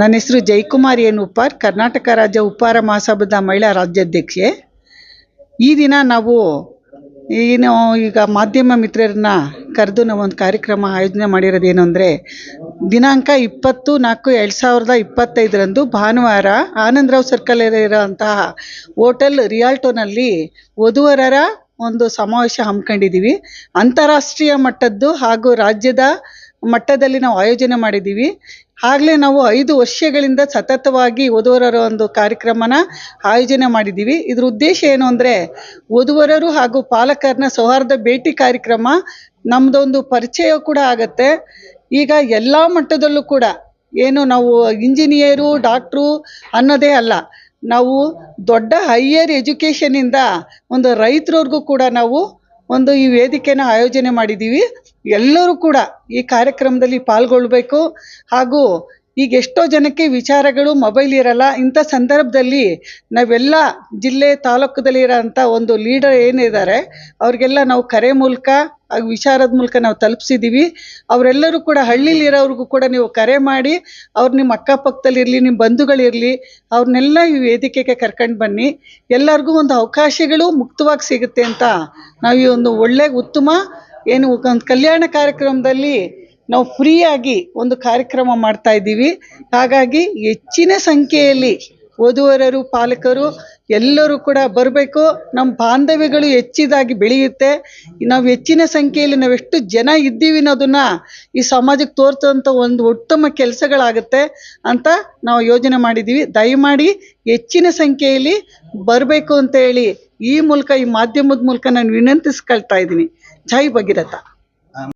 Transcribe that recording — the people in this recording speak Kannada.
ನನ್ನ ಹೆಸರು ಜಯಕುಮಾರಿ ಎನ್ ಉಪ್ಪಾರ್, ಕರ್ನಾಟಕ ರಾಜ್ಯ ಉಪ್ಪಾರ ಮಹಾಸಭಾದ ಮಹಿಳಾ ರಾಜ್ಯಾಧ್ಯಕ್ಷೆ. ಈ ದಿನ ನಾವು ಏನು ಈಗ ಮಾಧ್ಯಮ ಮಿತ್ರರನ್ನ ಕರೆದು ಒಂದು ಕಾರ್ಯಕ್ರಮ ಆಯೋಜನೆ ಮಾಡಿರೋದು ಏನು ಅಂದರೆ, ದಿನಾಂಕ ಇಪ್ಪತ್ತು ನಾಲ್ಕು ಎರಡು ಸಾವಿರದ ಇಪ್ಪತ್ತೈದರಂದು ಭಾನುವಾರ ಆನಂದರಾವ್ ಸರ್ಕಲಲ್ಲಿರೋಂತಹ ಹೋಟೆಲ್ ರಿಯಾಲ್ಟೋನಲ್ಲಿ ವಧುವರರ ಒಂದು ಸಮಾವೇಶ ಹಮ್ಮಿಕೊಂಡಿದ್ದೀವಿ. ಅಂತಾರಾಷ್ಟ್ರೀಯ ಮಟ್ಟದ್ದು ಹಾಗೂ ರಾಜ್ಯದ ಮಟ್ಟದಲ್ಲಿ ನಾವು ಆಯೋಜನೆ ಮಾಡಿದ್ದೀವಿ. ಆಗಲೇ ನಾವು ಐದು ವರ್ಷಗಳಿಂದ ಸತತವಾಗಿ ವಧುವರರ ಒಂದು ಕಾರ್ಯಕ್ರಮನ ಆಯೋಜನೆ ಮಾಡಿದ್ದೀವಿ. ಇದ್ರ ಉದ್ದೇಶ ಏನು ಅಂದರೆ ವಧುವರರು ಹಾಗೂ ಪಾಲಕರನ್ನ ಸೌಹಾರ್ದ ಭೇಟಿ ಕಾರ್ಯಕ್ರಮ ನಮ್ಮದೊಂದು ಪರಿಚಯ ಕೂಡ ಆಗುತ್ತೆ. ಈಗ ಎಲ್ಲ ಮಟ್ಟದಲ್ಲೂ ಕೂಡ ಏನು ನಾವು ಇಂಜಿನಿಯರು, ಡಾಕ್ಟ್ರು ಅನ್ನೋದೇ ಅಲ್ಲ, ನಾವು ದೊಡ್ಡ ಹೈಯರ್ ಎಜುಕೇಷನಿಂದ ಒಂದು ರೈತರವ್ರಿಗೂ ಕೂಡ ನಾವು ಒಂದು ಈ ವೇದಿಕೆನ ಆಯೋಜನೆ ಮಾಡಿದ್ದೀವಿ. ಎಲ್ಲರೂ ಕೂಡ ಈ ಕಾರ್ಯಕ್ರಮದಲ್ಲಿ ಪಾಲ್ಗೊಳ್ಬೇಕು. ಹಾಗೂ ಈಗ ಎಷ್ಟೋ ಜನಕ್ಕೆ ವಿಚಾರಗಳು ಮೊಬೈಲ್ ಇರಲ್ಲ, ಇಂಥ ಸಂದರ್ಭದಲ್ಲಿ ನಾವೆಲ್ಲ ಜಿಲ್ಲೆ ತಾಲೂಕದಲ್ಲಿರೋಂಥ ಒಂದು ಲೀಡರ್ ಏನಿದ್ದಾರೆ, ಅವ್ರಿಗೆಲ್ಲ ನಾವು ಕರೆ ಮೂಲಕ ವಿಚಾರದ ಮೂಲಕ ನಾವು ತಲುಪಿಸಿದ್ದೀವಿ. ಅವರೆಲ್ಲರೂ ಕೂಡ ಹಳ್ಳಿಲಿರೋರಿಗೂ ಕೂಡ ನೀವು ಕರೆ ಮಾಡಿ, ಅವ್ರು ನಿಮ್ಮ ಅಕ್ಕಪಕ್ಕದಲ್ಲಿರಲಿ, ನಿಮ್ಮ ಬಂಧುಗಳಿರಲಿ, ಅವ್ರನ್ನೆಲ್ಲ ಈ ವೇದಿಕೆಗೆ ಕರ್ಕೊಂಡು ಬನ್ನಿ. ಎಲ್ಲರಿಗೂ ಒಂದು ಅವಕಾಶಗಳು ಮುಕ್ತವಾಗಿ ಸಿಗುತ್ತೆ ಅಂತ ನಾವು ಈ ಒಂದು ಒಳ್ಳೆ, ಉತ್ತಮ ಏನು ಒಂದು ಕಲ್ಯಾಣ ಕಾರ್ಯಕ್ರಮದಲ್ಲಿ ನಾವು ಫ್ರೀಯಾಗಿ ಒಂದು ಕಾರ್ಯಕ್ರಮ ಮಾಡ್ತಾ ಇದ್ದೀವಿ. ಹಾಗಾಗಿ ಹೆಚ್ಚಿನ ಸಂಖ್ಯೆಯಲ್ಲಿ ವಧುವರರು ಪಾಲಕರು ಎಲ್ಲರೂ ಕೂಡ ಬರಬೇಕು. ನಮ್ಮ ಬಾಂಧವ್ಯಗಳು ಹೆಚ್ಚಿದಾಗಿ ಬೆಳೆಯುತ್ತೆ. ನಾವು ಹೆಚ್ಚಿನ ಸಂಖ್ಯೆಯಲ್ಲಿ ನಾವು ಎಷ್ಟು ಜನ ಇದ್ದೀವಿ ಅನ್ನೋದನ್ನು ಈ ಸಮಾಜಕ್ಕೆ ತೋರಿಸೋಂಥ ಒಂದು ಉತ್ತಮ ಕೆಲಸಗಳಾಗುತ್ತೆ ಅಂತ ನಾವು ಯೋಜನೆ ಮಾಡಿದ್ದೀವಿ. ದಯಮಾಡಿ ಹೆಚ್ಚಿನ ಸಂಖ್ಯೆಯಲ್ಲಿ ಬರಬೇಕು ಅಂತ ಹೇಳಿ ಈ ಮೂಲಕ, ಈ ಮಾಧ್ಯಮದ ಮೂಲಕ ನಾನು ವಿನಂತಿಸ್ಕೊಳ್ತಾ ಇದ್ದೀನಿ. छाई जय भगीरथा